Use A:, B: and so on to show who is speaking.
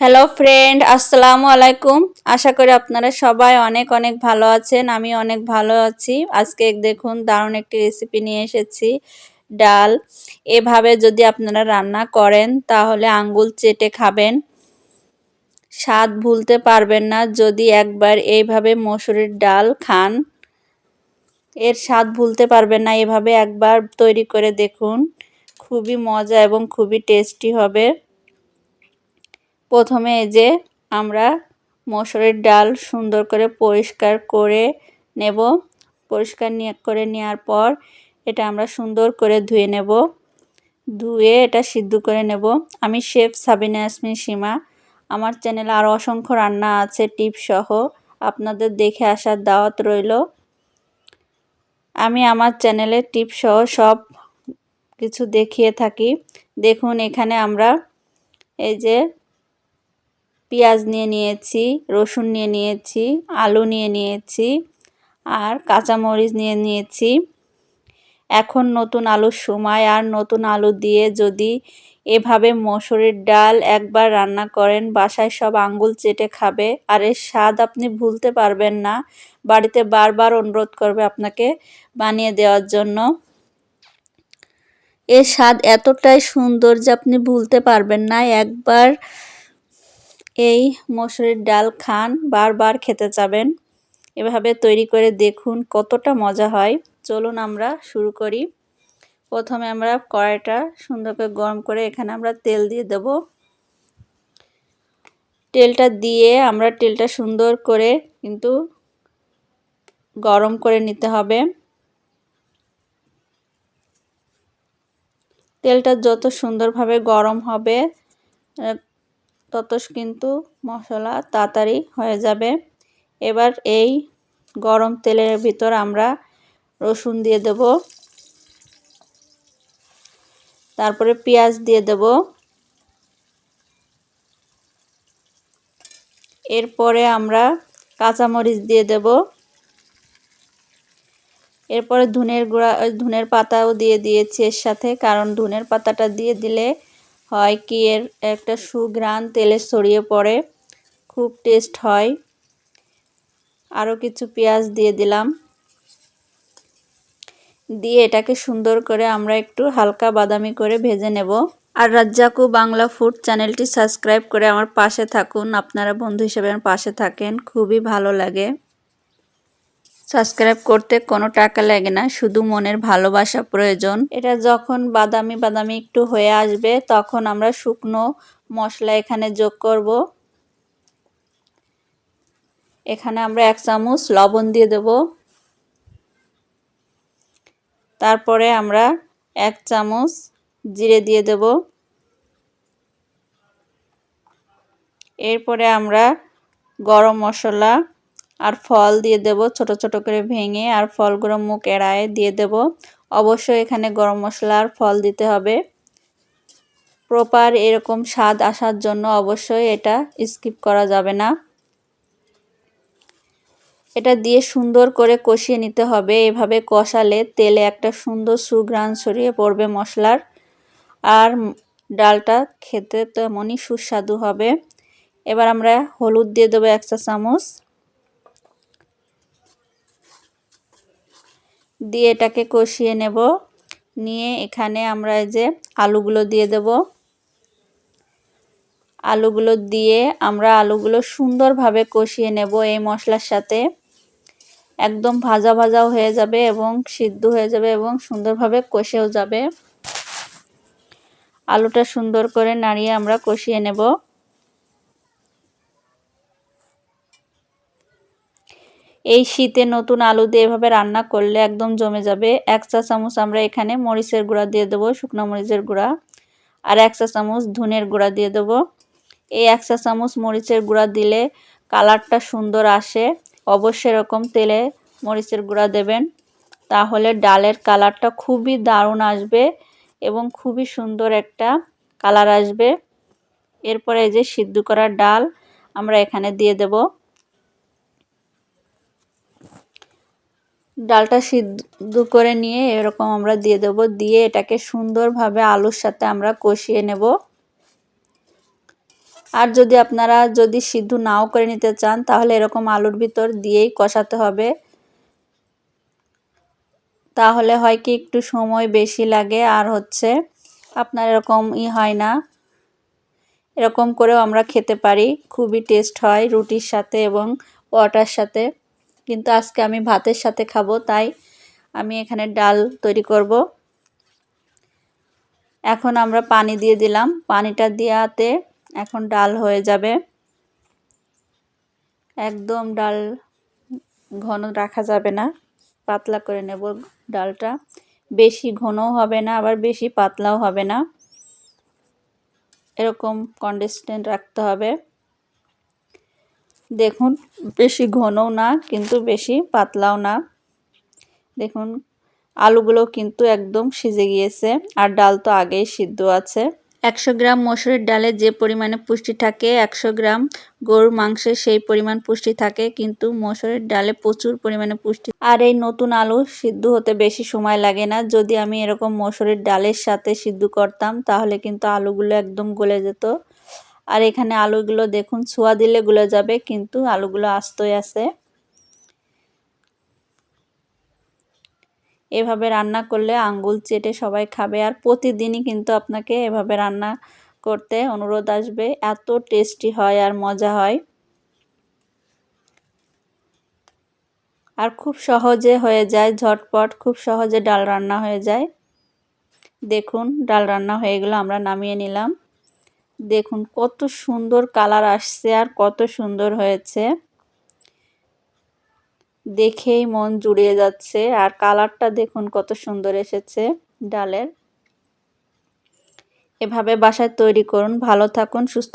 A: Hello friend আসসালামু আলাইকুম আশা করি আপনারা সবাই অনেক অনেক ভালো আছেন। আমি অনেক ভালো আছি। আজকে দেখুন, দারুণ একটি রেসিপি নিয়ে এসেছি। ডাল। এভাবে যদি আপনারা রান্না করেন, তাহলে আঙ্গুল চেটে খাবেন। স্বাদ ভুলতে পারবেন না। যদি একবার এইভাবে মসুরির ডাল খান, এর স্বাদ ভুলতে পারবেন না। এভাবে একবার তৈরি করে দেখুন। খুবই মজা এবং খুবই টেস্টি হবে। প্রথমে যে আমরা মসুরের ডাল সুন্দর করে পরিষ্কার করে নেব। পরিষ্কার করে নেওয়ার পর এটা আমরা সুন্দর করে ধুয়ে নেব। ধুয়ে এটা সিদ্ধ করে নেব। আমি শেফ সাবিনা আসমিন সীমা। আমার চ্যানেলে আরও অসংখ্য রান্না আছে, টিপস সহ। আপনাদের দেখে আসার দাওয়াত রইল। আমি আমার চ্যানেলে টিপস সহ সব কিছু দেখিয়ে থাকি। দেখুন, এখানে আমরা এই যে পেঁয়াজ নিয়ে নিয়েছি, রসুন নিয়ে নিয়েছি, আলু নিয়ে নিয়েছি আর কাঁচামরিচ নিয়ে নিয়েছি। এখন নতুন আলুর সময় আর নতুন আলু দিয়ে যদি এভাবে মসুরির ডাল একবার রান্না করেন, বাসায় সব আঙ্গুল চেটে খাবে আর এর স্বাদ আপনি ভুলতে পারবেন না। বাড়িতে বারবার অনুরোধ করবে আপনাকে বানিয়ে দেওয়ার জন্য। এর স্বাদ এতটাই সুন্দর যে আপনি ভুলতে পারবেন না। একবার এই মসুরির ডাল খান, বারবার খেতে চাবেন এভাবে তৈরি করে দেখুন কতটা মজা হয়। চলুন আমরা শুরু করি। প্রথমে আমরা কড়াইটা সুন্দর করে গরম করে এখানে আমরা তেল দিয়ে দেব। তেলটা দিয়ে আমরা তেলটা সুন্দর করে কিন্তু গরম করে নিতে হবে। তেলটা যত সুন্দরভাবে গরম হবে তত কিন্তু মশলা তাড়াতাড়ি হয়ে যাবে। এবার এই গরম তেলের ভিতর আমরা রসুন দিয়ে দেব। তারপরে পেঁয়াজ দিয়ে দেব। এরপরে আমরা কাঁচামরিচ দিয়ে দেব। এরপরে ধুনের গুঁড়া, ধুনের পাতাও দিয়ে দিয়েছি এর সাথে, কারণ ধুনের পাতাটা দিয়ে দিলে হয় কি এর একটা সুঘ্রাণ তেলে ছড়িয়ে পড়ে, খুব টেস্ট হয়। আরও কিছু পেঁয়াজ দিয়ে দিলাম। দিয়ে এটাকে সুন্দর করে আমরা একটু হালকা বাদামি করে ভেজে নেব। আর রাজ্জাকু বাংলা ফুড চ্যানেলটি সাবস্ক্রাইব করে আমার পাশে থাকুন। আপনারা বন্ধু হিসেবে আমার পাশে থাকেন। খুবই ভালো লাগে। সাবস্ক্রাইব করতে কোনো টাকা লাগে না, শুধু মনের ভালোবাসা প্রয়োজন। এটা যখন বাদামি বাদামি একটু হয়ে আসবে, তখন আমরা শুকনো মশলা এখানে যোগ করব। এখানে আমরা এক চামচ লবণ দিয়ে দেব। তারপরে আমরা এক চামচ জিরে দিয়ে দেব। এরপরে আমরা গরম মশলা আর ফল দিয়ে দেব, ছোট ছোট করে ভেঙে আর ফলগুলো মুখ এড়ায় দিয়ে দেব। অবশ্যই এখানে গরম মশলা আর ফল দিতে হবে। প্রপার এরকম স্বাদ আসার জন্য অবশ্যই এটা স্কিপ করা যাবে না। এটা দিয়ে সুন্দর করে কষিয়ে নিতে হবে। এভাবে কষালে তেলে একটা সুন্দর সুঘ্রাণ ছড়িয়ে পড়বে মশলার। আর ডালটা খেতে তেমনই সুস্বাদু হবে। এবার আমরা হলুদ দিয়ে দেবো এক চা চামচ দিয়ে এটাকে কষিয়ে নেব। নিয়ে এখানে আমরা এই যে আলুগুলো দিয়ে দেব। আলুগুলো দিয়ে আমরা আলুগুলো সুন্দরভাবে কষিয়ে নেব এই মশলার সাথে। একদম ভাজা ভাজাও হয়ে যাবে এবং সিদ্ধ হয়ে যাবে এবং সুন্দরভাবে কষেও যাবে। আলুটা সুন্দর করে নাড়িয়ে আমরা কষিয়ে নেব। এই শীতে নতুন আলু দিয়ে এভাবে রান্না করলে একদম জমে যাবে। এক চা চামচ আমরা এখানে মরিচের গুঁড়া দিয়ে দেবো, শুকনো মরিচের গুঁড়া। আর এক চা চামচ ধনের গুঁড়া দিয়ে দেবো। এই এক চা চামচ মরিচের গুঁড়া দিলে কালারটা সুন্দর আসে। অবশ্যই এরকম তেলে মরিচের গুঁড়া দেবেন। তাহলে ডালের কালারটা খুবই দারুণ আসবে এবং খুবই সুন্দর একটা কালার আসবে। এরপরে এই যে সিদ্ধ করা ডাল আমরা এখানে দিয়ে দেবো। ডালটা সিদ্ধ করে নিয়ে এরকম আমরা দিয়ে দেবো। দিয়ে এটাকে সুন্দরভাবে আলুর সাথে আমরা কষিয়ে নেব। আর যদি আপনারা যদি সিদ্ধ নাও করে নিতে চান, তাহলে এরকম আলুর ভিতর দিয়েই কষাতে হবে। তাহলে হয় কি, একটু সময় বেশি লাগে, আর হচ্ছে আপনার এরকম ই হয় না। এরকম করেও আমরা খেতে পারি। খুবই টেস্ট হয় রুটির সাথে এবং পরোটার সাথে। কিন্তু আজকে আমি ভাতের সাথে খাব, তাই আমি এখানে ডাল তৈরি করব। এখন আমরা পানি দিয়ে দিলাম। পানিটা দেওয়াতে এখন ডাল হয়ে যাবে। একদম ডাল ঘন রাখা যাবে না। পাতলা করে নেব ডালটা। বেশি ঘনও হবে না, আবার বেশি পাতলাও হবে না। এরকম কন্ডিস্টেন্ট রাখতে হবে। দেখুন, বেশি ঘনও না, কিন্তু বেশি পাতলাও না। দেখুন, আলুগুলো কিন্তু একদম সিজে গিয়েছে, আর ডাল তো আগেই সিদ্ধ আছে। একশো গ্রাম মসুরের ডালে যে পরিমাণে পুষ্টি থাকে, একশো গ্রাম গরুর মাংসে সেই পরিমাণ পুষ্টি থাকে, কিন্তু মসুরের ডালে প্রচুর পরিমাণে পুষ্টি। আর এই নতুন আলু সিদ্ধ হতে বেশি সময় লাগে না। যদি আমি এরকম মসুরের ডালের সাথে সিদ্ধ করতাম, তাহলে কিন্তু আলুগুলো একদম গলে যেত। আর এখানে আলুগুলো দেখুন, ছোঁয়া দিলে গুলে যাবে, কিন্তু আলুগুলো আস্তই আছে। এভাবে রান্না করলে আঙ্গুল চেটে সবাই খাবে, আর প্রতিদিনই কিন্তু আপনাকে এভাবে রান্না করতে অনুরোধ আসবে। এত টেস্টি হয় আর মজা হয়। আর খুব সহজে হয়ে যায়, ঝটপট খুব সহজে ডাল রান্না হয়ে যায়। দেখুন, ডাল রান্না হয়ে গেলো, আমরা নামিয়ে নিলাম। দেখুন, কত সুন্দর কালার আসছে আর কত সুন্দর হয়েছে। দেখেই মন জুড়িয়ে যাচ্ছে আর কালারটা দেখুন কত সুন্দর এসেছে ডালের। এভাবে বাসায় তৈরি করুন। ভালো থাকুন, সুস্থ